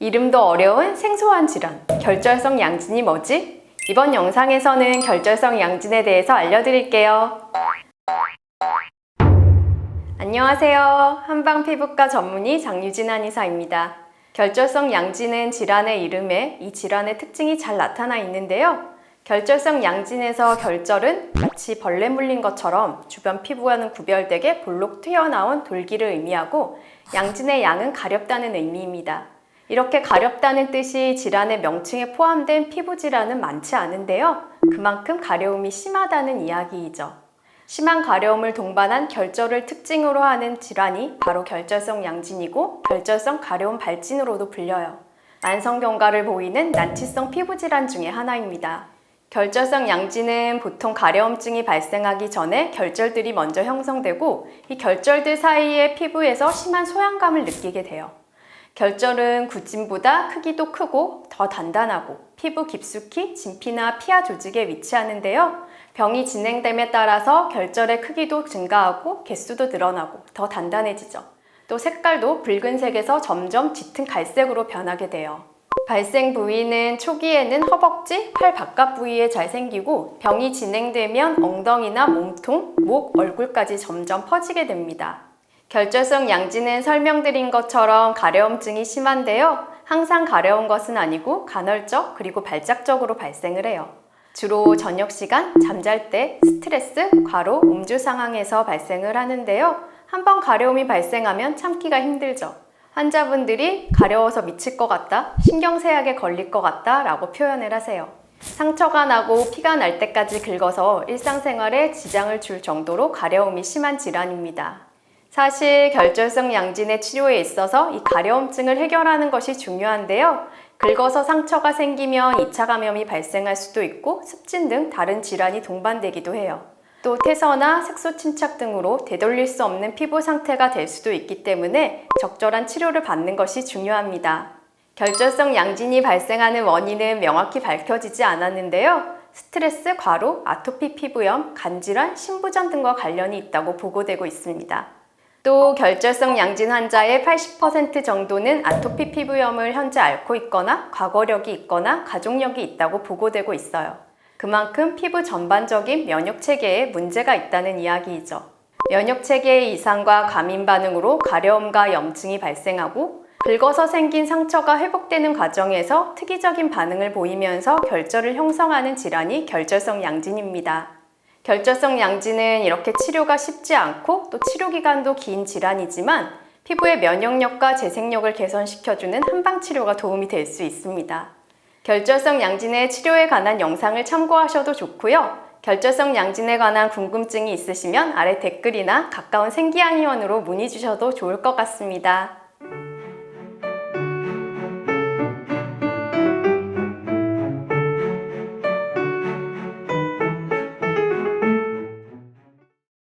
이름도 어려운 생소한 질환, 결절성 양진이 뭐지? 이번 영상에서는 결절성 양진에 대해서 알려드릴게요. 안녕하세요. 한방피부과 전문의 장유진 한의사입니다. 결절성 양진은 질환의 이름에 이 질환의 특징이 잘 나타나 있는데요. 결절성 양진에서 결절은 마치 벌레 물린 것처럼 주변 피부와는 구별되게 볼록 튀어나온 돌기를 의미하고 양진의 양은 가렵다는 의미입니다. 이렇게 가렵다는 뜻이 질환의 명칭에 포함된 피부 질환은 많지 않은데요. 그만큼 가려움이 심하다는 이야기이죠. 심한 가려움을 동반한 결절을 특징으로 하는 질환이 바로 결절성 양진이고 결절성 가려움 발진으로도 불려요. 만성 경과를 보이는 난치성 피부 질환 중에 하나입니다. 결절성 양진은 보통 가려움증이 발생하기 전에 결절들이 먼저 형성되고 이 결절들 사이의 피부에서 심한 소양감을 느끼게 돼요. 결절은 구진보다 크기도 크고 더 단단하고 피부 깊숙이 진피나 피하 조직에 위치하는데요. 병이 진행됨에 따라서 결절의 크기도 증가하고 개수도 늘어나고 더 단단해지죠. 또 색깔도 붉은색에서 점점 짙은 갈색으로 변하게 돼요. 발생 부위는 초기에는 허벅지, 팔 바깥 부위에 잘 생기고 병이 진행되면 엉덩이나 몸통, 목, 얼굴까지 점점 퍼지게 됩니다. 결절성 양진은 설명드린 것처럼 가려움증이 심한데요. 항상 가려운 것은 아니고 간헐적 그리고 발작적으로 발생을 해요. 주로 저녁 시간, 잠잘 때, 스트레스, 과로, 음주 상황에서 발생을 하는데요. 한번 가려움이 발생하면 참기가 힘들죠. 환자분들이 가려워서 미칠 것 같다, 신경쇠약에 걸릴 것 같다 라고 표현을 하세요. 상처가 나고 피가 날 때까지 긁어서 일상생활에 지장을 줄 정도로 가려움이 심한 질환입니다. 사실 결절성 양진의 치료에 있어서 이 가려움증을 해결하는 것이 중요한데요. 긁어서 상처가 생기면 2차 감염이 발생할 수도 있고 습진 등 다른 질환이 동반되기도 해요. 또 태서나 색소 침착 등으로 되돌릴 수 없는 피부 상태가 될 수도 있기 때문에 적절한 치료를 받는 것이 중요합니다. 결절성 양진이 발생하는 원인은 명확히 밝혀지지 않았는데요. 스트레스, 과로, 아토피 피부염, 간질환, 신부전 등과 관련이 있다고 보고되고 있습니다. 또 결절성 양진 환자의 80% 정도는 아토피 피부염을 현재 앓고 있거나 과거력이 있거나 가족력이 있다고 보고되고 있어요. 그만큼 피부 전반적인 면역 체계에 문제가 있다는 이야기이죠. 면역 체계의 이상과 과민 반응으로 가려움과 염증이 발생하고 긁어서 생긴 상처가 회복되는 과정에서 특이적인 반응을 보이면서 결절을 형성하는 질환이 결절성 양진입니다. 결절성 양진은 이렇게 치료가 쉽지 않고 또 치료 기간도 긴 질환이지만 피부의 면역력과 재생력을 개선시켜주는 한방 치료가 도움이 될 수 있습니다. 결절성 양진의 치료에 관한 영상을 참고하셔도 좋고요. 결절성 양진에 관한 궁금증이 있으시면 아래 댓글이나 가까운 생기한의원으로 문의 주셔도 좋을 것 같습니다.